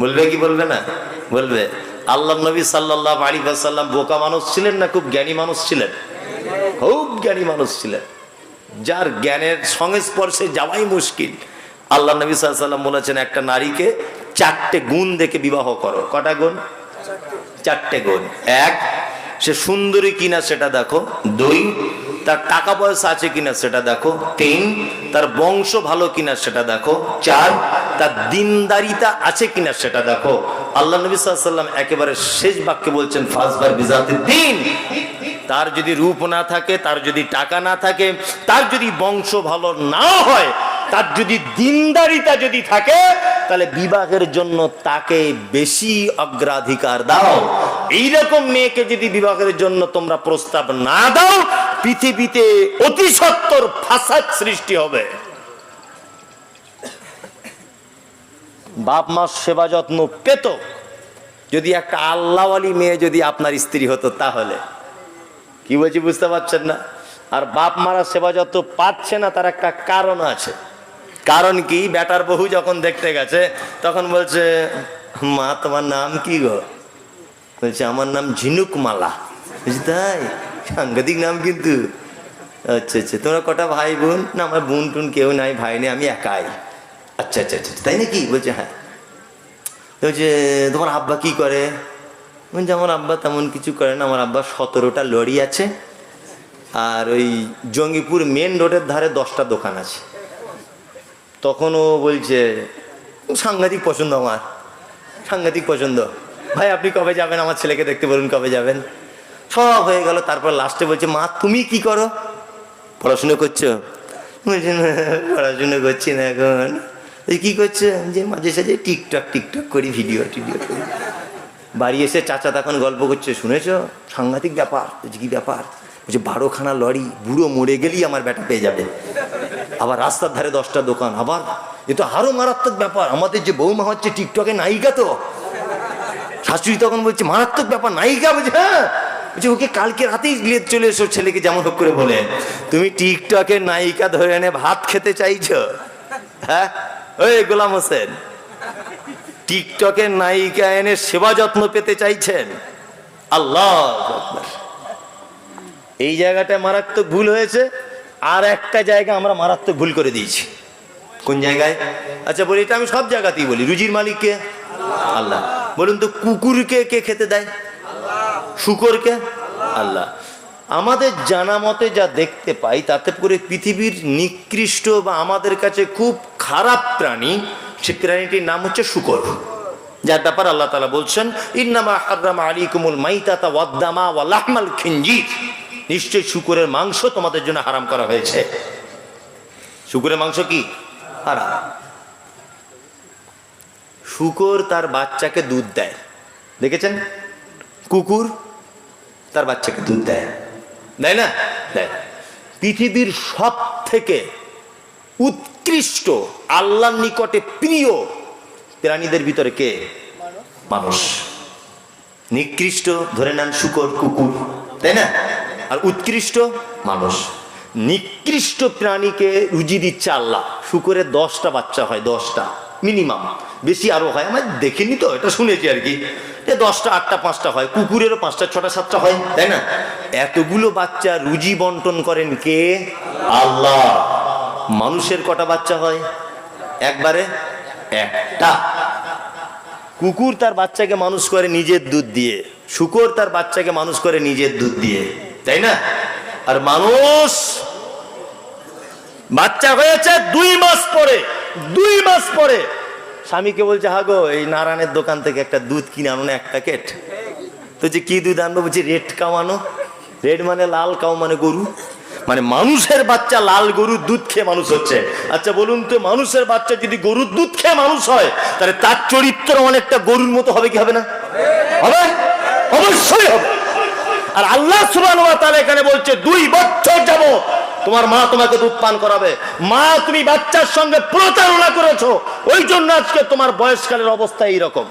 বলবে কি বলবে না? বলবে আল্লাহ নবী সাল্লাহ আলী সাল্লাম বোকা মানুষ ছিলেন না খুব জ্ঞানী মানুষ ছিলেন? খুব জ্ঞানী মানুষ ছিলেন। যার জ্ঞানের সংস্পর্শে যাওয়াই মুশকিল। আল্লাহ নবী সাল্লাম বলেছেন, একটা নারীকে চারটে গুণ দেখে বিবাহ করো। কটা গুণ? চারটে গুণ। এক, সে সুন্দরী কিনা সেটা দেখো। দুই তার টাকা পয়সা আছে কিনা সেটা দেখো। তিন, তার বংশ ভালো কিনা সেটা দেখো। চার, তার দিনদারিতা আছে কিনা সেটা দেখো। আল্লাহ নবী সাল্লাম একেবারে শেষ বাক্যে বলছেন ফার্স্টবার বিজাতে দিন তার যদি রূপ না থাকে, তার যদি টাকা না থাকে, তার যদি বংশ ভালো না হয়, তার যদি দিনদারিতা যদি থাকে, তাহলে বিবাহের জন্য তাকে বেশি অগ্রাধিকার দাও। এইরকম মেয়েকে যদি বিবাহের জন্য তোমরা প্রস্তাব না দাও পৃথিবীতে অতি সত্তর ফাসাদ সৃষ্টি হবে। বাপ মার সেবা যত্ন পেত। যদি একটা আল্লাহওয়ালি মেয়ে যদি আপনার স্ত্রী হতো তাহলে। কি বলছি বুঝতে পারছেন না? আর বাপ মারা সেবা যত পাচ্ছে না, তার একটা কারণ আছে। কারণ কি? বেটার বহু যখন দেখতে গেছে, তখন বলছে, মা, তোমার নাম কি গো? বলছে, আমার নাম ঝিনুক মালা বুঝলি তাই? সাংঘাতিক নাম কিন্তু। আচ্ছা আচ্ছা তোমরা কটা ভাই বোন? না, আমার বোন টুন কেউ নাই, ভাই নেই, আমি একাই। আচ্ছা আচ্ছা আচ্ছা তাই নাকি? বলছে হ্যাঁ। বলছে, তোমার আব্বা কি করে? বলছে, আমার আব্বা তেমন কিছু করে না, আমার আব্বা সতেরোটা লরি আছে, আর ওই জঙ্গিপুর মেন রোডের ধারে দশটা দোকান আছে। তখন ও বলছে, সাংঘাতিক পছন্দ আমার, সাংঘাতিক পছন্দ। ভাই, আপনি কবে যাবেন? আমার ছেলেকে দেখতে বলুন, কবে যাবেন? সব হয়ে গেল তারপর লাস্টে বলছে মা তুমি কি করো? পড়াশুনো করছ? বলছে "না, পড়াশুনো করছি না এখন। কি করছ? যে মাঝে সাঝে টিকটক টিকটক করি ভিডিও টিডিও করি। বাড়ি এসে চাচা তখন গল্প করছে শুনেছো? সাংঘাতিক ব্যাপার। কি ব্যাপার? বলছে বারোখানা লরি বুড়ো মরে গেলেই আমার ব্যাটা পেয়ে যাবে। আবার রাস্তার ধারে দশটা দোকান। আবার? এ তো আরও মারাত্মক ব্যাপার। আমাদের যে বৌমা হচ্ছে টিকটকে নায়িকা তো। শাশুড়ি তখন বলছে মারাত্মক ব্যাপার নায়িকা বলছে হ্যাঁ? বলছে, ওকে কালকে রাতেই নিয়ে চলে এসো ছেলেকে যেমন হোক করে বলে। তুমি টিকটকের নায়িকা ধরে এনে ভাত খেতে চাইছো? হ্যাঁ? ওই গোলাম হোসেন। টিকটকের নায়িকা এনে সেবা যত্ন পেতে চাইছেন। আল্লাহ। এই জায়গাটায় মারাত্মক ভুল হয়েছে। আর একটা জায়গা আমরা মারাত্মক ভুল করে দিয়েছি। কোন জায়গায়? আচ্ছা বলি, এটা আমি সব জায়গাতেই বলি। রুজির মালিককে? আল্লাহ। বলুন তো, কুকুরকে কে খেতে দেয়? শুকরকে আল্লাহ। আমাদের জানা মতে যা দেখতে পাই, তাতে করে পৃথিবীর নিকৃষ্ট বা আমাদের কাছে খুব খারাপ প্রাণী, সে প্রাণীটির নাম হচ্ছে শুকর। যার ব্যাপার আল্লাহ তালা বলছেন মাইতাতা নিশ্চয় শুকুরের মাংস তোমাদের জন্য হারাম করা হয়েছে। শুকুরের মাংস কি? হারাম। শুকর তার বাচ্চাকে দুধ দেয়। দেখেছেন? কুকুর তার বাচ্চাকে দুধ দেয়। দেয় না? দেয়। পৃথিবীর সব থেকে উৎকৃষ্ট, আল্লাহর নিকটে প্রিয় প্রাণীদের ভিতরে কে? মানুষ। নিকৃষ্ট, ধরে নেন শুকর, কুকুর। তাই না? আর উৎকৃষ্ট? মানুষ। নিকৃষ্ট প্রাণীকে রুজি দিচ্ছে আল্লাহ। শুকরের দশটা বাচ্চা হয়, দশটা। মিনিমাম। বেশি আরও হয়। আমার দেখিনি তো, এটা শুনেছি আর কি। যে দশটা, আটটা, পাঁচটা হয়। কুকুরেরও পাঁচটা, ছটা, সাতটা হয়, তাই না? এতগুলো বাচ্চা রুজি বন্টন করেন কে? আল্লাহ। মানুষের কটা বাচ্চা হয়? একবারে একটা। কুকুর তার বাচ্চাকে মানুষ করে নিজের দুধ দিয়ে। শুকর তার বাচ্চাকে মানুষ করে নিজের দুধ দিয়ে। তাই না? আর মানুষ বাচ্চা হয়েছে দুই মাস পরে, দুই মাস পরে। স্বামীকে বলছে, হাগো, এই নারায়ণের দোকান থেকে একটা দুধ কিনে আনো না এক প্যাকেট? তো যে কি দুধ আনব? বলছি, রেড কাও আনো। রেড মানে লাল, কাউ মানে গরু। মানে মানুষের বাচ্চা লাল গরুর দুধ খেয়ে মানুষ হচ্ছে। আচ্ছা বলুন তো, মানুষের বাচ্চা যদি গরুর দুধ খেয়ে মানুষ হয়, তাহলে তার চরিত্র অনেকটা গরুর মতো হবে কি হবে না? হবে? অবশ্যই হবে। আর আল্লাহ ওয়া এখানে বলছে, দুই বছর যাব তোমার মা তোমাকে দুধ পান করাবে। মা, তুমি বাচ্চার সঙ্গে প্রতারণা করেছ। ওই জন্য আজকে তোমার বয়সকালের অবস্থা এইরকম।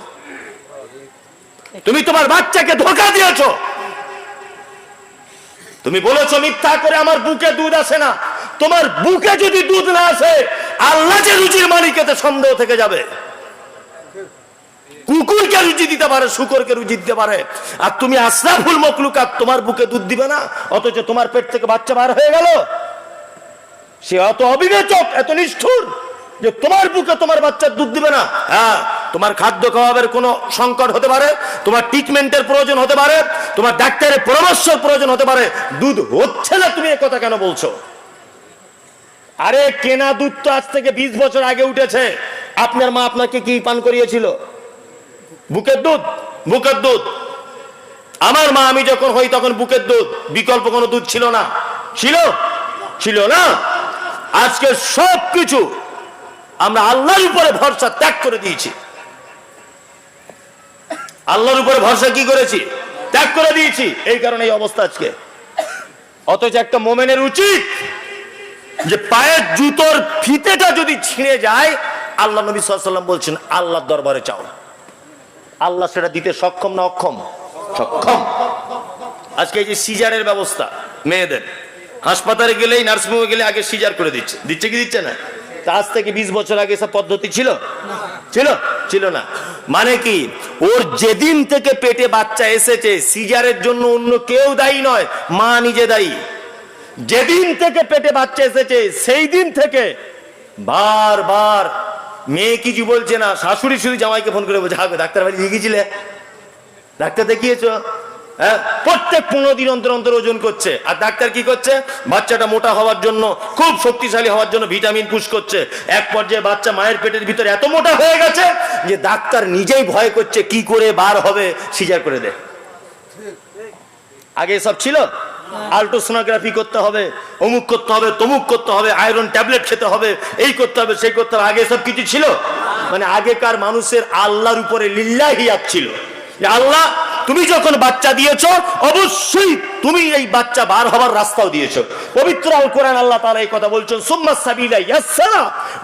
তুমি তোমার বাচ্চাকে ধোকা দিয়েছ। তুমি বলেছ, মিথ্যা করে আমার বুকে দুধ আসে না। তোমার বুকে যদি দুধ না আসে, আল্লাহ যে রুচির মালিকেতে সন্দেহ থেকে যাবে। কুকুরকে রুচি দিতে পারে, শুকরকে রুচি দিতে পারে। আর তুমি আশরাফুল মকলুকাত তোমার বুকে দুধ দিবে না, অথচ তোমার পেট থেকে বাচ্চা বার হয়ে গেল। সে অত অবিবেচক, এত নিষ্ঠুর যে তোমার বুকে তোমার বাচ্চার দুধ দিবে না। হ্যাঁ তোমার খাদ্য খাওয়াবের কোনো সংকট হতে পারে, তোমার ট্রিটমেন্টের প্রয়োজন হতে পারে, তোমার ডাক্তারের পরামর্শের প্রয়োজন হতে পারে। দুধ হচ্ছে না, তুমি কথা কেন বলছো? আরে, কেনা দুধ তো আজ থেকে বিশ বছর আগে উঠেছে। আপনার মা আপনাকে কি পান করিয়েছিল? বুকের দুধ বুকের দুধ। আমার মা, আমি যখন হই তখন বুকের দুধ। বিকল্প কোনো দুধ ছিল না। ছিল? ছিল না? আজকে সব কিছু আমরা আল্লাহর উপরে ভরসা ত্যাগ করে দিয়েছি। আল্লাহর উপরে ভরসা কি করেছি? ত্যাগ করে দিয়েছি। এই কারণে এই অবস্থা আজকে। অথচ একটা মোমেনের উচিত যে পায়ের জুতোর ফিতেটা যদি ছিঁড়ে যায় আল্লাহ নবী সাল্লাম বলছেন আল্লাহর দরবারে চাও। আল্লাহ সেটা দিতে সক্ষম না অক্ষম? সক্ষম। আজকে এই যে সিজারের ব্যবস্থা মেয়েদের। হাসপাতালে গেলেই নার্সিংহোমে গেলে আগে সিজার করে দিচ্ছে। দিচ্ছে কি দিচ্ছে না? আজ থেকে বিশ বছর আগে সব পদ্ধতি ছিল? ছিল? ছিল না। মানে কি? ওর যেদিন থেকে পেটে বাচ্চা এসেছে, সিজারের জন্য অন্য কেউ দায়ী নয়, মা নিজে দায়ী। যেদিন থেকে পেটে বাচ্চা এসেছে, সেই দিন থেকে বারবার মেয়ে কিছু বলছে না, শাশুড়ি শুধু জামাইকে ফোন করে বলছে হাগো ডাক্তার নিয়ে গিয়েছিলে? ডাক্তার দেখিয়েছো? হ্যাঁ? প্রত্যেক পনেরো দিন অন্তর অন্তর ওজন করছে। আর ডাক্তার কি করছে? বাচ্চাটা মোটা হওয়ার জন্য, খুব শক্তিশালী হওয়ার জন্য ভিটামিন পুশ করছে। এক পর্যায়ে বাচ্চা মায়ের পেটের ভিতরে এত মোটা হয়ে গেছে যে ডাক্তার নিজেই ভয় করছে, কি করে বার হবে, সিজার করে দে। আগে সব ছিল? আল্ট্রাসোনোগ্রাফি করতে হবে, অমুক করতে হবে, তমুক করতে হবে, আয়রন ট্যাবলেট খেতে হবে, এই করতে হবে, সেই করতে হবে, আগে সব কিছু ছিল? মানে আগেকার মানুষের আল্লাহর উপরে লিল্লাহিয়াত ছিল। আল্লাহ তুমি যখন বাচ্চা দিয়েছ, অবশ্যই তুমি এই বাচ্চা বার হবার রাস্তাও দিয়েছ। পবিত্র আল কোরআন আল্লাহ তাআলা এই কথা বলছেন, সুম্মা সাবিলা ইয়াসসারা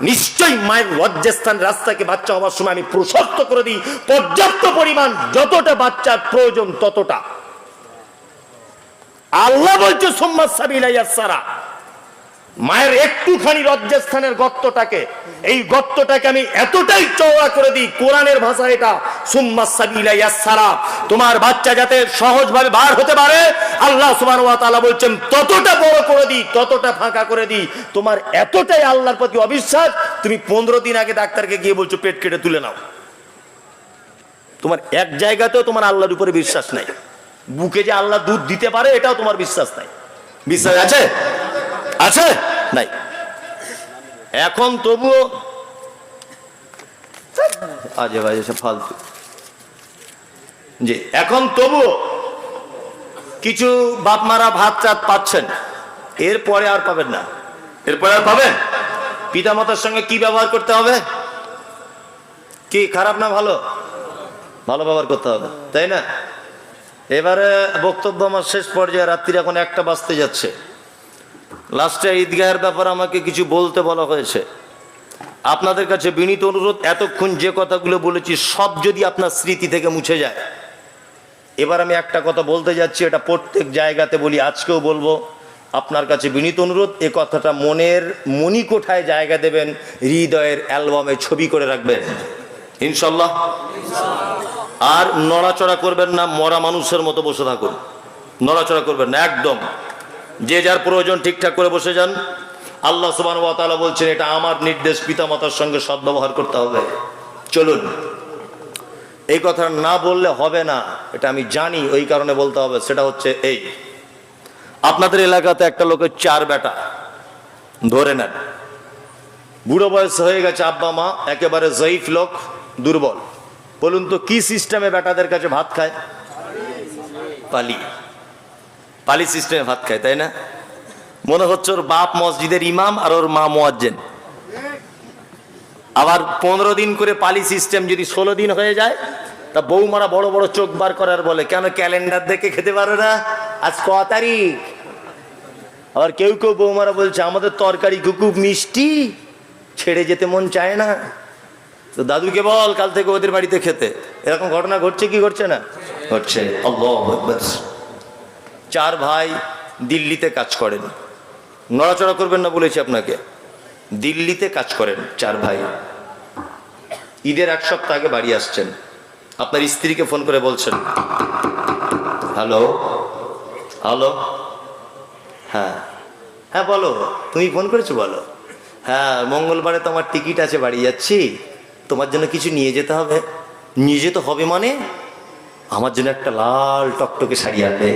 নিশ্চয়ই মায়ের লজ্জাস্থান রাস্তাকে বাচ্চা হওয়ার সময় আমি প্রশস্ত করে দিই। পর্যাপ্ত পরিমাণ যতটা বাচ্চার প্রয়োজন ততটা। আল্লাহ বলছে, সোম্মা সাবিলা ইয়াসসারা মায়ের একটুখানি লজ্জাস্থানের গর্তটাকে, এই গর্তটাকে আমি এতটাই চওড়া করে দিই, কোরআনের ভাষা এটা তোমার বাচ্চা যাতে সহজভাবে বার হতে পারে, আল্লাহ সুবহানাহু ওয়া তাআলা বলছেন, ততটা বড় করে দিই, ততটা ফাঁকা করে দিই। তোমার এতটাই আল্লাহর প্রতি অবিশ্বাস, তুমি পনেরো দিন আগে ডাক্তারকে গিয়ে বলছো, পেট কেটে তুলে নাও। তোমার এক জায়গাতেও তোমার আল্লাহর উপরে বিশ্বাস নাই। বুকে যে আল্লাহ দুধ দিতে পারে, এটাও তোমার বিশ্বাস নাই। বিশ্বাস আছে? আছে? নাই। এখন তবুও আজে বাজে সব ফালতু। জি এখন তবুও কিছু বাপ মারা ভাত চাত পাচ্ছেন। এরপরে আর পাবেন না। এরপরে আর পাবেন? পিতামাতার সঙ্গে কি ব্যবহার করতে হবে? কি খারাপ না ভালো? ভালো ব্যবহার করতে হবে তাই না? এবারে বক্তব্য আমার শেষ পর্যায়ে রাত্রির এখন একটা বাজতে যাচ্ছে। লাস্টে ঈদগাহের ব্যাপারে আমাকে কিছু বলতে বলা হয়েছে। আপনাদের কাছে বিনীত অনুরোধ এতক্ষণ যে কথাগুলো বলেছি সব যদি আপনার স্মৃতি থেকে মুছে যায়। এবার আমি একটা কথা বলতে যাচ্ছি, এটা প্রত্যেক জায়গাতে বলি, আজকেও বলব। আপনার কাছে বিনীত অনুরোধ, এ কথাটা মনের মণিকোঠায় জায়গা দেবেন, হৃদয়ের অ্যালবামে ছবি করে রাখবেন। ইনশাল্লাহ। আর নড়াচড়া করবেন না, মরা মানুষের মতো বসে থাকুন। নড়াচড়া করবেন না, একদম। যে যার প্রয়োজন ঠিকঠাক করে বসে যান। আল্লাহ সুবান বলছেন, এটা আমার নির্দেশ, পিতামাতার সঙ্গে সদ্ব্যবহার করতে হবে। চলুন। এই কথা না বললে হবে না, এটা আমি জানি, ওই কারণে বলতে হবে, সেটা হচ্ছে এই। আপনাদের এলাকাতে একটা লোকের চার বেটা, ধরে নেন। বুড়ো বয়স হয়ে গেছে আব্বা, মা, একেবারে জয়ীফ লোক, দুর্বল। বলুন তো, কি সিস্টেমে বেটাদের কাছে ভাত খায়? পালি। পালি সিস্টেমে ভাত খায়, তাই না? মনে হচ্ছে ওর বাপ মসজিদের ইমাম আর ওর মা মোয়াজ্জেন। আবার পনেরো দিন করে পালি সিস্টেম যদি ষোলো দিন হয়ে যায়, তা বৌমারা বড় বড় চোখ বার করার বলে, কেন ক্যালেন্ডার দেখে খেতে পারো না? আজ ক তারিখ? আবার কেউ কেউ বৌমারা বলছে, আমাদের তরকারি খুব মিষ্টি, ছেড়ে যেতে মন চায় না। তো দাদুকে বল, কাল থেকে ওদের বাড়িতে খেতে। এরকম ঘটনা ঘটছে কি ঘটছে না? ঘটছে। চার ভাই দিল্লিতে কাজ করেন। নড়াচড়া করবেন না বলেছি আপনাকে। দিল্লিতে কাজ করেন চার ভাই। ঈদের এক সপ্তাহ আগে বাড়ি আসছেন। আপনার স্ত্রীকে ফোন করে বলছেন, হ্যালো হ্যালো হ্যাঁ হ্যাঁ বলো, তুমি ফোন করেছ, বলো হ্যাঁ মঙ্গলবারে তো আমার টিকিট আছে, বাড়ি যাচ্ছি, তোমার জন্য কিছু নিয়ে যেতে হবে। নিয়ে যেতে হবে মানে? আমার জন্য একটা লাল টকটকে শাড়ি আনবে,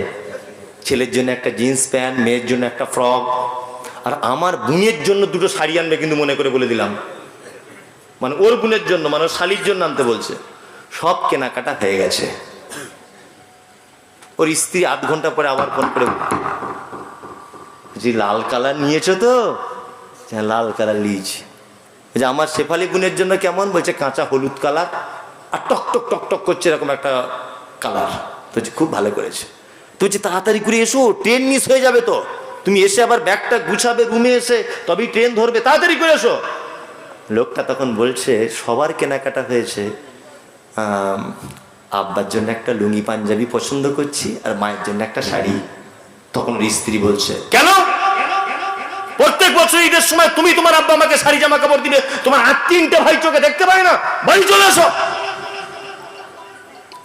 ছেলের জন্য একটা জিন্স প্যান্ট, মেয়ের জন্য একটা ফ্রক আর আমার বোনের জন্য দুটো শাড়ি আনবে কিন্তু মনে করে বলে দিলাম। মানে ওর বোনের জন্য মানে ওর শালির জন্য আনতে বলছে। সব কেনাকাটা হয়ে গেছে। ওর স্ত্রী আধ ঘণ্টা পরে আবার ফোন করে জি লাল কালার নিয়েছো তো? হ্যাঁ লাল কালার নিয়েছি। যে আমার শেফালি বোনের জন্য কেমন? বলছে, কাঁচা হলুদ কালার। আর টক টক টক টক করছে এরকম একটা কালার। বলছি, খুব ভালো করেছে। তো বলছি তাড়াতাড়ি করে এসো, ট্রেন মিস হয়ে যাবে তো। তুমি এসে আবার ব্যাগটা গুছাবে, রুমে এসে তবেই ট্রেন ধরবে, তাড়াতাড়ি করে এসো। লোকটা তখন বলছে, সবার কেনাকাটা হয়েছে। আব্বার জন্য একটা লুঙ্গি পাঞ্জাবি পছন্দ করছি, আর মায়ের জন্য একটা শাড়ি। তখন স্ত্রী বলছে, কেন? প্রত্যেক বছর ঈদের সময় তুমি তোমার আব্বা আমাকে শাড়ি জামা কাপড় দিবে। তোমার আর তিনটে ভাই চোখে দেখতে পায় না। বাড়ি চলে এসো।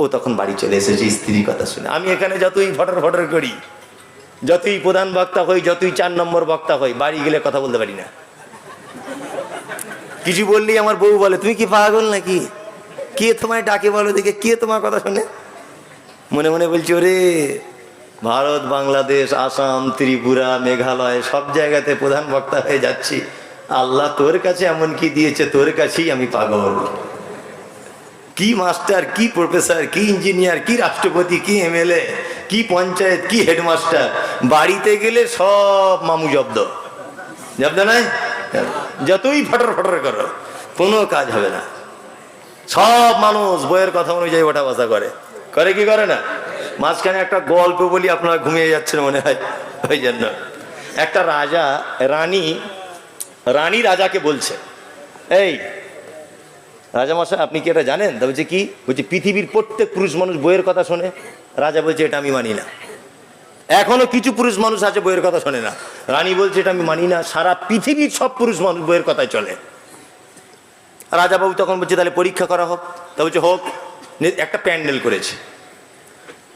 ও তখন বাড়ি চলে এসেছে, স্ত্রীর কথা শুনে। আমি এখানে যতই ফটর ফটর করি যতই প্রধান বক্তা হই, যতই চার নম্বর বক্তা হই, বাড়ি গেলে কথা বলতে পারি না। কিছু বললেই আমার বউ বলে, তুমি কি পাগল নাকি? কে তোমায় ডাকে বলো দেখে? কে তোমার কথা শুনে? মনে মনে বলছি, ওরে, ভারত, বাংলাদেশ, আসাম, ত্রিপুরা, মেঘালয়, সব জায়গাতে প্রধান বক্তা হয়ে যাচ্ছি। আল্লাহ তোর কাছে এমন কি দিয়েছে? তোর কাছেই আমি পাগল। কি মাস্টার, কি প্রফেসর, কি ইঞ্জিনিয়ার, কি রাষ্ট্রপতি, কি এমএলএ? কি পঞ্চায়েত, কি হেডমাস্টার? বাড়িতে গেলে সব মামু জব্দ। জব্দ নাই যতই ফটর ফটর করো, কোনো কাজ হবে না। সব মানুষ বইয়ের কথা অনুযায়ী ওঠা বসা করে। করে কি করে না? মাঝখানে একটা গল্প বলি, আপনারা ঘুমিয়ে যাচ্ছেন মনে হয়। ওই জন্য। একটা রাজা, রানী রানী রাজাকে বলছে, এই রাজা মশাই আপনি কি এটা জানেন? তা বলছে, কি? বলছে, পৃথিবীর প্রত্যেক পুরুষ মানুষ বইয়ের কথা শোনে। রাজা বলছে, এটা আমি মানি না। এখনও কিছু পুরুষ মানুষ আছে, বইয়ের কথা শোনে না। রানী বলছে, এটা আমি মানি না। সারা পৃথিবীর সব পুরুষ মানুষ বইয়ের কথায় চলে। রাজাবাবু তখন বলছে, তাহলে পরীক্ষা করা হোক। তা বলছে, হোক। একটা প্যান্ডেল করেছে।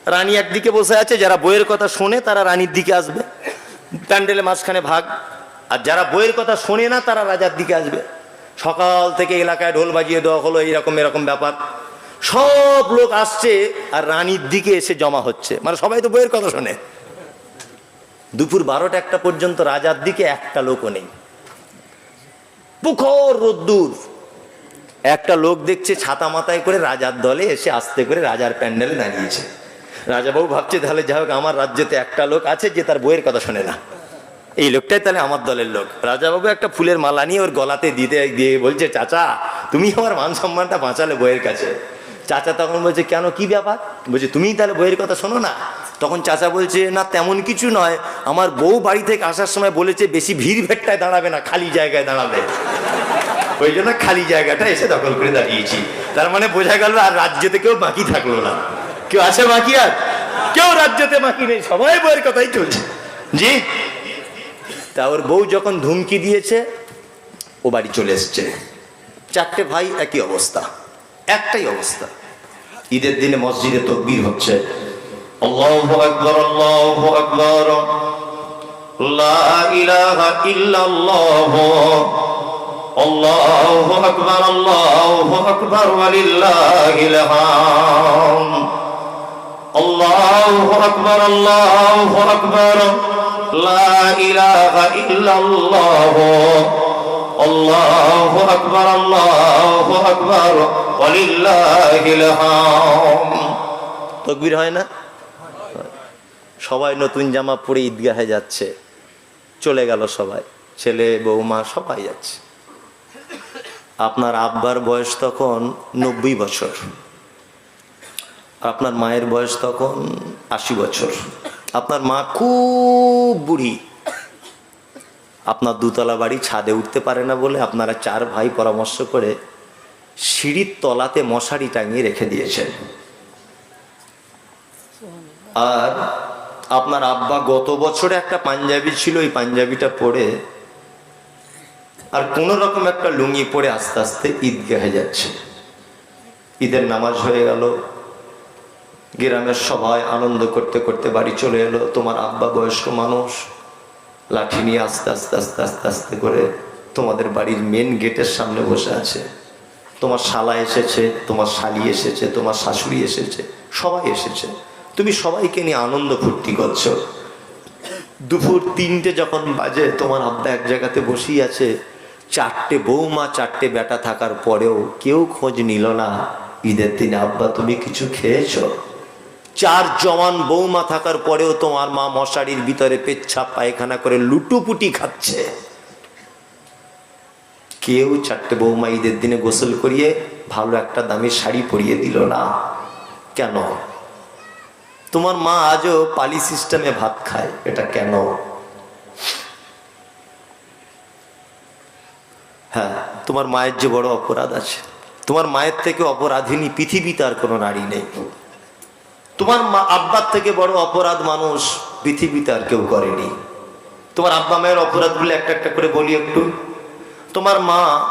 রানী একদিকে বসে আছে, যারা বইয়ের কথা শোনে, তারা রানীর দিকে আসবে। প্যান্ডেলে মাঝখানে ভাগ। আর যারা বইয়ের কথা শোনে না, তারা রাজার দিকে আসবে। সকাল থেকে এলাকায় ঢোল বাজিয়ে দেওয়া হলো এরকম এরকম ব্যাপার। সব লোক আসছে আর রানীর দিকে এসে জমা হচ্ছে। মানে সবাই তো বইয়ের কথা শোনে। দুপুর বারোটা একটা পর্যন্ত রাজার দিকে একটা লোকও নেই। পুখর, রোদ্দুর। একটা লোক দেখছে ছাতা মাথায় করে রাজার দলে এসে আসতে করে রাজার প্যান্ডেলে দাঁড়িয়েছে। রাজাবাবু ভাবছে, তাহলে যাই হোক, আমার রাজ্যতে একটা লোক আছে যে তার বইয়ের কথা শোনে না। এই লোকটাই তাহলে আমার দলের লোক। রাজাবাবু একটা ফুলের মালা নিয়ে ওর গলাতে দিতে দিয়ে বলছে, চাচা, তুমি আমার মান সম্মানটা বাঁচালে বইয়ের কাছে। চাচা তখন বলছে, কেন? কি ব্যাপার? বলছে তুমিই তাহলে বইয়ের কথা শোনো না? তখন চাচা বলছে, না, তেমন কিছু নয়। আমার বউ বাড়ি থেকে আসার সময় বলেছে, বেশি ভিড় ভেট্টায় দাঁড়াবে না, খালি জায়গায় দাঁড়াবে। ওই জন্য খালি জায়গাটা এসে দখল করে দাঁড়িয়েছি। তার মানে বোঝা গেল আর রাজ্যতে কেউ বাকি থাকল না। কেউ আছে বাকি আর? কেউ রাজ্যতে বাকি নেই। সবাই বইয়ের কথাই চলছে। জি? তা ওর বউ যখন ধুমকি দিয়েছে, ও বাড়ি চলে এসছে। চারটে ভাই একই অবস্থা। একটাই অবস্থা। ঈদের দিনে মসজিদে তকবীর হচ্ছে। আল্লাহু আকবার আল্লাহু আকবার। লা ইলাহা ইল্লাল্লাহ। আল্লাহু লা ইলাহা ইল্লাল্লাহ। আকবার, আল্লাহু আকবার ওয়ালিল্লাহিল হামদ তাকবীর হয় না? সবাই নতুন জামা পরে ঈদগাহে যাচ্ছে, চলে গেল সবাই, ছেলে, বৌমা, সবাই যাচ্ছে। আপনার আব্বার বয়স তখন নব্বই বছর, আপনার মায়ের বয়স তখন আশি বছর। আপনার মা খুব বুড়ি আপনার দুতলা বাড়ি ছাদে উঠতে পারে না বলে আপনারা চার ভাই পরামর্শ করে সিঁড়ির তলাতে মশারি টাঙিয়ে রেখে দিয়েছেন। আর আপনার আব্বা গত বছরে একটা পাঞ্জাবি ছিল ওই পাঞ্জাবিটা পরে আর কোন রকম একটা লুঙ্গি পরে আস্তে আস্তে ঈদ ঈদগাহে যাচ্ছে। ঈদের নামাজ হয়ে গেল, গ্রামের সবাই আনন্দ করতে করতে বাড়ি চলে এলো। তোমার আব্বা বয়স্ক মানুষ লাঠি নিয়ে আস্তে আস্তে আস্তে আস্তে আস্তে করে তোমাদের বাড়ির মেন গেটের সামনে বসে আছে। তোমার শালা এসেছে, তোমার শালি এসেছে, তোমার শাশুড়ি এসেছে, সবাই এসেছে। তুমি সবাইকে নিয়ে আনন্দ ফুর্তি করছ। দুপুর তিনটে যখন বাজে, তোমার আব্বা এক জায়গাতে বসেই আছে। চারটে বৌমা, চারটে বেটা থাকার পরেও কেউ খোঁজ নিল না। ঈদের দিনে, আব্বা, তুমি কিছু খেয়েছো? চার জওয়ান বৌমা থাকার পরেও তোমার মা মশারির ভিতরে পেচ্ছা পায়খানা করে লুটুপুটি খাচ্ছে। কেউ চারটে বৌমা ঈদের দিনে গোসল করিয়ে ভালো একটা দামি শাড়ি পরিয়ে দিল না। কেন? তোমার মা আজও পালি সিস্টেমে ভাত খায়, এটা কেন? হ্যাঁ তোমার মায়ের যে বড় অপরাধ আছে, তোমার মায়ের থেকে অপরাধিনী পৃথিবীতে আর কোনো নারী নেই। তোমার মা আব্বার থেকে বড় অপরাধ মানুষ পৃথিবীতে আর কেউ করেনি। তোমার আব্বা মায়ের অপরাধগুলো একটা একটা করে বলি একটু। তোমার মা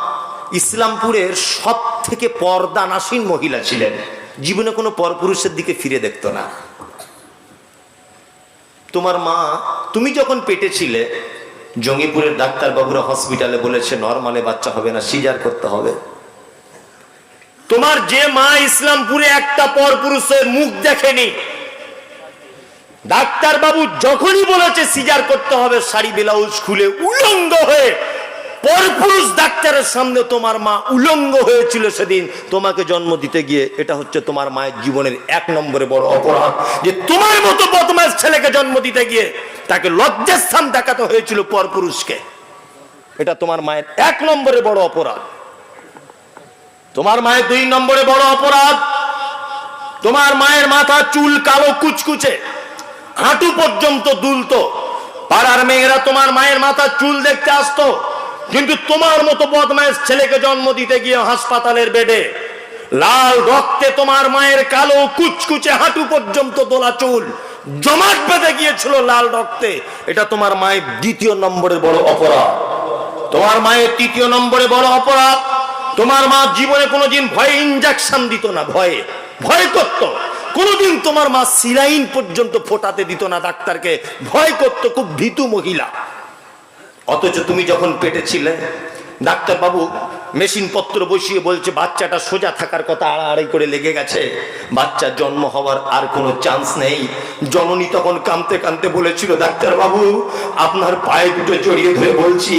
ইসলামপুরের সব থেকে পর্দানাসীন মহিলা ছিলেন। জীবনে কোনো পরপুরুষের দিকে ফিরে দেখতো না। তোমার মা, তুমি যখন পেটে ছিলে, জঙ্গিপুরের ডাক্তারবাবুরা হসপিটালে বলেছে, নর্মালে বাচ্চা হবে না, সিজার করতে হবে। তোমার যে মা ইসলামপুরে একটা পর পুরুষের মুখ দেখেনি ডাক্তার বাবু যখনই বলেছে সিজার করতে হবে, শাড়ি, ব্লাউজ খুলে উলঙ্গ হয়ে পরপুরুষ ডাক্তারের সামনে তোমার মা উলঙ্গ হয়েছিল সেদিন। তোমাকে জন্ম দিতে গিয়ে এটা হচ্ছে তোমার মায়ের জীবনের এক নম্বরে বড় অপরাধ। যে তোমার মতো বদমাস ছেলেকে জন্ম দিতে গিয়ে তাকে লজ্জার স্থান দেখাতে হয়েছিল পরপুরুষকে। এটা তোমার মায়ের এক নম্বরে বড় অপরাধ। তোমার মায়ের দুই নম্বরে বড় অপরাধ। তোমার মায়ের মাথা চুল কালো কুচকুচে। হাঁটু পর্যন্ত দুলতো। পাড়ার মেয়েরা তোমার মায়ের মাথা চুল দেখতে আসতো। কিন্তু তোমার মতো বদমায়ের ছেলেকে জন্ম দিতে গিয়ে হাসপাতালের বেডে লাল রক্তে তোমার মায়ের কালো কুচকুচে হাঁটু পর্যন্ত দোলা চুল জমাট বেঁধে গিয়েছিল লাল রক্তে। এটা তোমার মায়ের দ্বিতীয় নম্বরের বড় অপরাধ। তোমার মায়ের তৃতীয় নম্বরে বড় অপরাধ। তোমার মা জীবনে কোনোদিন ভয়ে ইনজেকশন দিত না, ভয়ে। ভয় করত। কোনোদিন তোমার মা সিলাইন পর্যন্ত ফোটাতে দিত না ডাক্তারকে। ভয় করত, খুব ভীতু মহিলা। অথচ তুমি যখন পেটে ছিলে ডাক্তার বাবু মেশিন পত্র বসিয়ে বলছে, বাচ্চাটা সোজা থাকার কথা আড়াআড়ি করে লেগে গেছে। বাচ্চার জন্ম হওয়ার আর কোনো চান্স নেই। জননী তখন কাঁদতে কাঁদতে বলেছিল ডাক্তার বাবু আপনার পায়ে দুটো জড়িয়ে ধরে বলছি,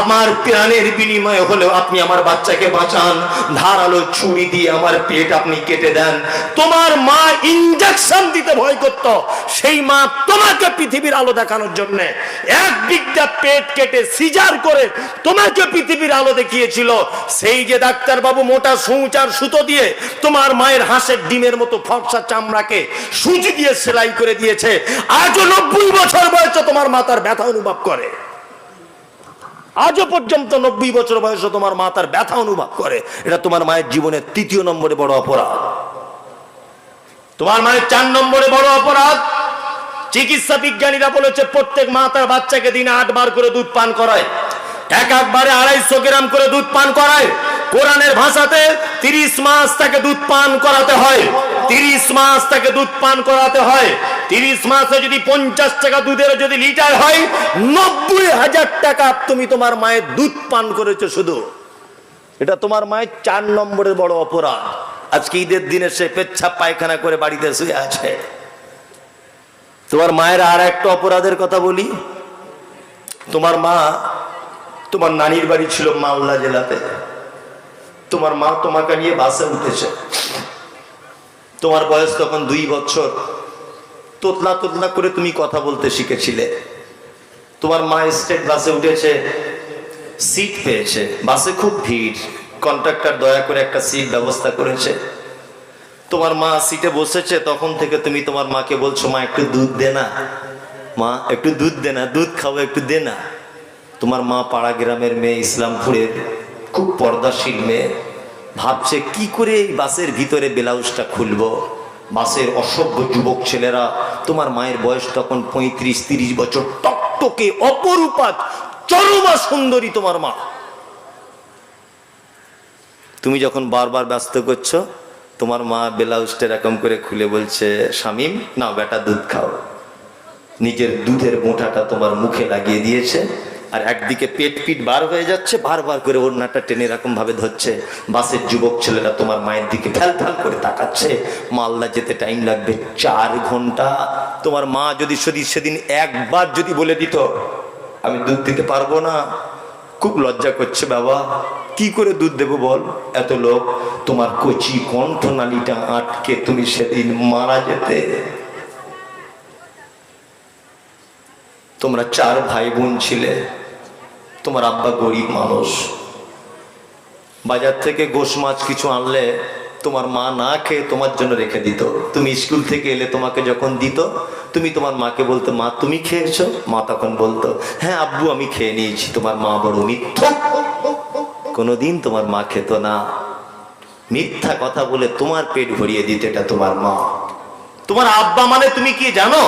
আমার প্রাণের বিনিময়ে হলেও আপনি আমার বাচ্চাকে বাঁচান। ধারালো ছুরি দিয়ে আমার পেট আপনি কেটে দেন। তোমার মা ইঞ্জেকশন দিতে ভয় করত। সেই মা তোমাকে পৃথিবীর আলো দেখানোর জন্য এক দিকটা পেট কেটে সিজার করে তোমাকে পৃথিবীর আলো দেখিয়েছিল, সেই যে ডাক্তার বাবু মোটা সূচ আর সুতো দিয়ে তোমার মায়ের হাঁসের ডিমের মতো ফর্সা চামড়াকে সুজি দিয়ে সেলাই করে দিয়েছে, আজও নব্বই বছর বয়সে তোমার মাতার ব্যথা অনুভব করে। আজও পর্যন্ত নব্বই বছর বয়সে তোমার মা তার ব্যথা অনুভব করে। এটা তোমার মায়ের জীবনের তৃতীয় নম্বরে বড় অপরাধ। তোমার মায়ের চার নম্বরে বড় অপরাধ। চিকিৎসা বিজ্ঞানীরা বলেছে, প্রত্যেক মা তার বাচ্চাকে দিনে আট বার করে দুধ পান করায়। এক একবারে আড়াইশো গ্রাম করে দুধ পান করায়। কোরআনের ভাষাতে তিরিশ মাস তাকে দুধ পান করাতে হয়। তিরিশ মাস তাকে দুধ পান করাতে হয়। তিরিশ মাসে যদি পঞ্চাশ টাকা দুধের যদি লিটার হয়, নব্বই হাজার টাকা তুমি তোমার মায়ের দুধ পান করেছ শুধু। এটা তোমার মায়ের চার নম্বরের বড় অপরাধ। আজকে ঈদের দিনে সে পেচ্ছাপ পায়খানা করে বাড়িতে শুয়ে আছে। তোমার মায়ের আর একটা অপরাধের কথা বলি। তোমার মা তোমার নানির বাড়ি ছিল মালদা জেলাতে। তোমার মা তোমাকে নিয়ে বাসে উঠেছে। তোমার বয়স তখন দুই বছর। তোতলা তোতলা করে তুমি কথা বলতে শিখেছিলে। তোমার মা স্টেট বাসে উঠেছে, সিট পেয়েছে। বাসে খুব ভিড়। কন্ট্রাক্টর দয়া করে একটা সিট ব্যবস্থা করেছে। তোমার মা সিটে বসেছে, তখন থেকে তুমি তোমার মাকে বলছো, মা, একটু দুধ দে না। মা, একটু দুধ দে না, দুধ খাব একটু দে না। তোমার মা পাড়া গ্রামের মেয়ে, ইসলামপুরের খুব পর্দাশীল মেয়ে, ভাবছে কি করে এই বাসের ভিতরে ব্লাউজটা খুলবো? বাসের অসভ্য যুবক ছেলেরা, তোমার মায়ের বয়স তখন পঁয়ত্রিশ, তিরিশ বছর, টকটকে অপরূপাত চরমা সুন্দরী তোমার মা। তুমি যখন বারবার ব্যস্ত করছ, তোমার মা ব্লাউজটা এরকম করে খুলে বলছে, শামিম না বেটা দুধ খাও। নিজের দুধের মোটাটা তোমার মুখে লাগিয়ে দিয়েছে। আর একদিকে পেট পিট বার হয়ে যাচ্ছে বারবার করে ওড়নাটা টেনে এরকম ভাবে ধরছে। বাসের যুবক ছেলেরা তোমার মায়ের দিকে ফ্যাল ফ্যাল করে তাকাচ্ছে। মালদা যেতে টাইম লাগবে চার ঘণ্টা। তোমার মা যদি সেদিন সেদিন একবার যদি বলে দিত, আমি দুধ দিতে পারব না। খুব লজ্জা করছে বাবা। কি করে দুধ দেবো বল? এত লোক, তোমার কচি কণ্ঠনালীটা আটকে তুমি সেদিন মারা যেতে। তোমরা চার ভাই বোন ছিলে, তোমার আব্বা গরিব মানুষ। বাজার থেকে গোশ মাছ কিছু আনলে তোমার মা না খেয়ে তোমার জন্য রেখে দিত। তুমি স্কুল থেকে এলে তোমাকে যখন দিত, তুমি তোমার মাকে বলতো, মা, তুমি খেয়েছো? মা তখন বলতো হ্যাঁ আব্বু, আমি খেয়ে নিয়েছি, তোমার মা বড় মিথ্যা। কোনোদিন তোমার মা খেত না। মিথ্যা কথা বলে তোমার পেট ভরিয়ে দিত এটা তোমার মা। তোমার আব্বা মানে তুমি কি জানো?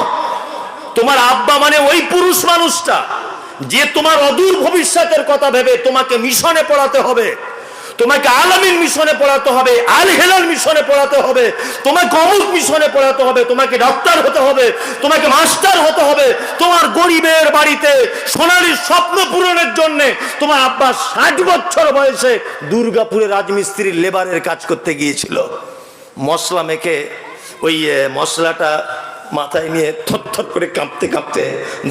তোমার আব্বা মানে ওই পুরুষ মানুষটা, যে তোমার অদূর ভবিষ্যতের কথা ভেবে তোমাকে মিশনে পড়াতে হবে। তোমাকে আলামিন মিশনে পড়াতে হবে আল হেলাল মিশনে পড়াতে হবে, তোমাকে অমুক মিশনে পড়াতে হবে, তোমাকে ডক্টর হতে হবে, তোমাকে মাস্টার হতে হবে, তোমার গরিবের বাড়িতে সোনালির স্বপ্ন পূরণের জন্য তোমার আব্বা ষাট বছর বয়সে দুর্গাপুরে রাজমিস্ত্রির লেবারের কাজ করতে গিয়েছিল। মশলা মেখে ওই মশলাটা মাথায় নিয়ে থরথর করে কাঁপতে কাঁপতে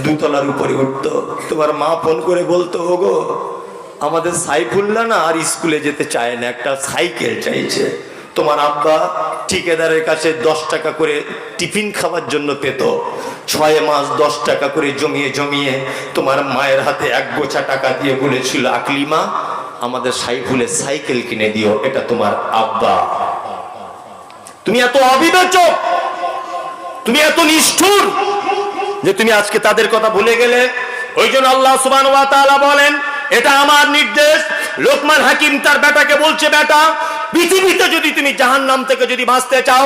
দুতলার উপরে উঠতো। তোমার মা ফোন করে বলতো, ওগো, আমাদের সাইফুল্লাহ না আর স্কুলে যেতে চায় না, একটা সাইকেল চাইছে। তোমার আব্বা ঠিকাদারের কাছে দশ টাকা করে টিফিন খাওয়ার জন্য পেত। ছয় মাস দশ টাকা করে জমিয়ে জমিয়ে তোমার মায়ের হাতে এক গোছা টাকা দিয়ে বলেছিল, আকলিমা, আমাদের সাইফুলের সাইকেল কিনে দিও, এটা তোমার আব্বা। তুমি এত অবিবেচক! তুমি এত নিষ্ঠুর যে তুমি আজকে তাদের কথা ভুলে গেলে? ওই জন্য আল্লাহ সুবান বলেন, এটা আমার নির্দেশ। লোকমান হাকিম তার বেটাকে বলছে, বেটা পৃথিবীতে যদি তুমি জাহান নাম থেকে যদি বাঁচতে চাও,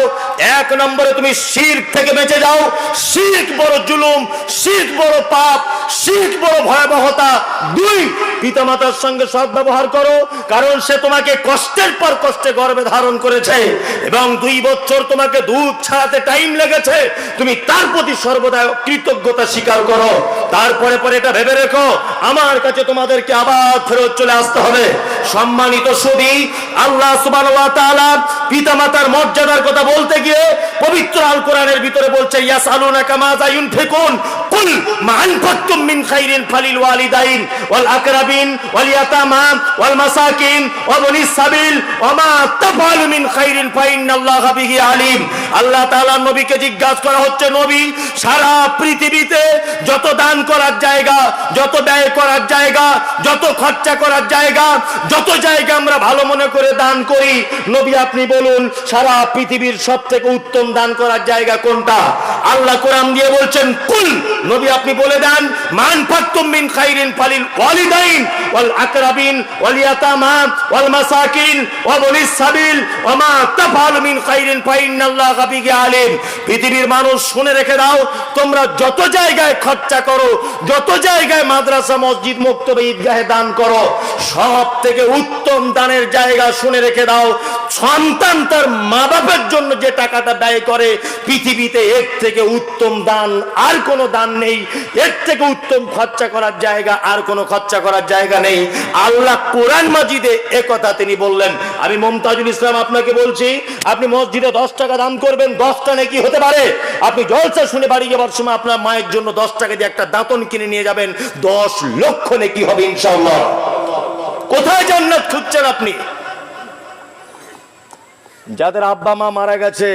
এক নম্বরে তুমি শির থেকে বেঁচে যাও। শির বড় জুলুম শির বড় পাপ শির বড় ভয়াবহতা। দুই, পিতামাতার সঙ্গে সৎ ব্যবহার করো, কারণ সে তোমাকে কষ্টের পর কষ্টে গর্ভে ধারণ করেছে। এবং দুই বছর তোমাকে দুধ ছাড়াতে টাইম লেগেছে। তুমি তার প্রতি সর্বদা কৃতজ্ঞতা স্বীকার করো। তারপরে পরে এটা ভেবে রেখো, আমার কাছে তোমাদেরকে আবার ফেরত চলে আসতে হবে। সম্মানিত সুদী, আল্লাহ সুবহানাহু পিতামাতার মর্যাদার কথা বলতে গিয়ে পবিত্র আল কোরআনের ভিতরে বলছে, ইয়াসআলুনাকা মাযা ইউনফিকুন, কুল মা আনফাকতুম মিন খাইরিন ফালিল ওয়ালিদাইন ওয়াল আকরাবিন ওয়াল ইয়াতামা ওয়াল মাসাকিন ওয়া বনিস সাবিল ওয়া মা তাফআলু মিন খাইরিন, ফাইন্নাল্লাহা বিহি আলিম। আল্লাহ তাআলা নবীকে জিজ্ঞাসা করা হচ্ছে, নবী, সারা পৃথিবীতে যত দান করার জায়গা, যত ব্যয় করার জায়গা, যত খরচা করার জায়গা, যত জায়গা আমরা ভালো মনে করে দান করি, নবী আপনি বলুন, সারা পৃথিবীর সব থেকে উত্তম দান করার জায়গা কোনটা? আল্লাহ কোরআন দিয়ে বলছেন, কুল নবী আপনি বলে দেন, মান ফাত্তুম খাইরিন ফালিল ওয়ালিদাইন ওয়াল আকরাবিন ওয়াল ইয়াতামা ওয়াল মাসাকিন ওয়া বনিস সাবিল ওয়া মা তাফআলু মিন খাইরিন ফাইন্নাল্লাহা বিহি আলিম, পৃথিবীর মানুষ শুনে রেখে দাও, তোমরা যত জায়গায় খরচা করো, যত জায়গায় মাদ্রাসা, মসজিদ মুক্তবে ঈদগাহে দান করো, সব থেকে উত্তম দানের জায়গা শুনে রেখে দাও। সন্তান তার মা জন্য যে টাকাটা ব্যয় করে, পৃথিবীতে এর থেকে উত্তম দান আর কোনো দান নেই। এর থেকে উত্তম খরচা করার জায়গা আর কোনো খরচা করার জায়গা নেই। আল্লাহ কোরআন মাজিদে এ কথা তিনি বললেন। আমি মমতাজুল ইসলাম আপনাকে বলছি, আপনি মসজিদে দশ টাকা দান করবেন, দশটা নাকি হতে পারে। আপনি জলসা শুনে বাড়ি যাবার সময় আপনার মায়ের জন্য দশ টাকা দিয়ে একটা দাঁতন কিনে নিয়ে যাবেন, দশ লক্ষ নাকি হবে ইনশাল্লাহ কোথায় জান্নাত খুঁজছেন আপনি? যাদের আব্বা মা মারা গেছে,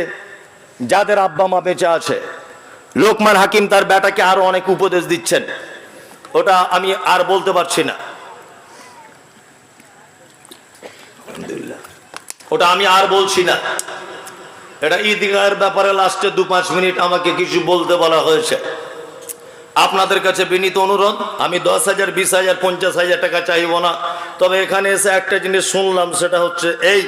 যাদের আব্বা মা বেঁচে আছে, লোকমান হাকিম তার বেটাকে আরও অনেক উপদেশ দিচ্ছেন। ওটা আমি আর বলতে পারছি না। ওটা আমি আর বলছি না। এটা ঈদগাহের ব্যাপারে লাস্টে দু পাঁচ মিনিট আমাকে কিছু বলতে বলা হয়েছে। আপনাদের কাছে বিনীত অনুরোধ, আমি দশ হাজার, বিশ হাজার, পঞ্চাশ হাজার টাকা চাইব না। তবে এখানে এসে একটা জিনিস শুনলাম, সেটা হচ্ছে এই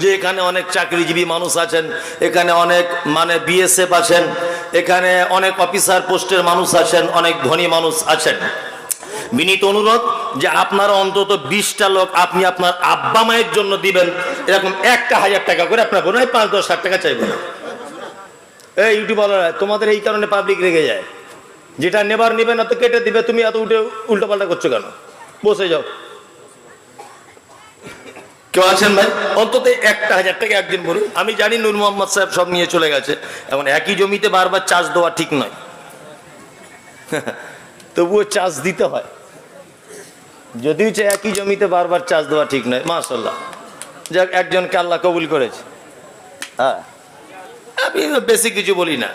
যে এখানে অনেক চাকরিজীবী মানুষ আছেন, এখানে অনেক মানে বিএসএফ আছেন, এখানে অনেক অফিসার পোস্টের মানুষ আছেন, অনেক ধনী মানুষ আছেন। বিনীত অনুরোধ যে আপনার অন্তত বিশটা লোক আপনি আপনার আব্বা মায়ের জন্য দিবেন, এরকম একটা হাজার টাকা করে আপনার বোন পাঁচ, দশ হাজার টাকা চাইবে এই ইউটিউবাররা তোমাদের এই কারণে পাবলিক রেগে যায়। যেটা নেবার নেবে না তো কেটে দিবে, তুমি এত উঠে উল্টো পাল্টা করছ কেন? বসে যাও। কেউ আছেন ভাই? অন্তত একটা হাজার টাকা একদিন বলুন। আমি জানি নূর মোহাম্মদ সাহেব সব নিয়ে চলে গেছে। এখন একই জমিতে বারবার চাষ দেওয়া ঠিক নয়। তবুও চাষ দিতে হয়। যদিও চাই একই জমিতে বারবার চাষ দেওয়া ঠিক নয় মাশাল্লাহ যাক, একজনকে আল্লাহ কবুল করেছে। হ্যাঁ। আমি বেশি কিছু বলি না।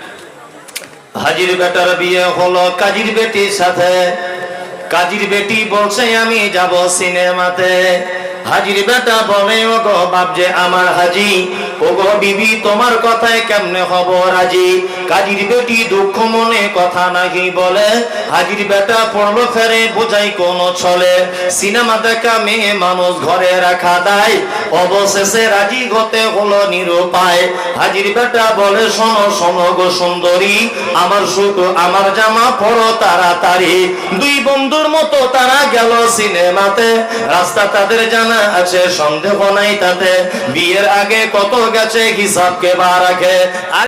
হাজির বেটার বিয়ে হলো কাজীর বেটির সাথে। কাজীর বেটি বলছে, আমি যাব সিনেমাতে। হাজির বেটা বলে ও গো বাপ যে আমার হাজি ও গো বিবি, তোমার কথায় কেমনে হব রাজি? কাজীর বেটি দুঃখ মনে কথা নাকি বলে। হাজির বেটা পড়ল ফেরে, বোঝাই কোন ছলে। সিনেমা দেখা মেয়ে মানুষ ঘরে রাখা দেয়। অবশেষে রাজি হতে হলো নিরুপায়। হাজির বেটা বলে, শোনো শোনো গো সুন্দরী, আমার সুখ, আমার জামা পড়ো তাড়াতাড়ি। দুই বন্ধুর মতো তারা গেল সিনেমাতে। রাস্তা তাদের জানা আছে, সন্দেহ নাই তাতে। বিয়ের আগে কত গেছে, হিসাব কে বা রাখে।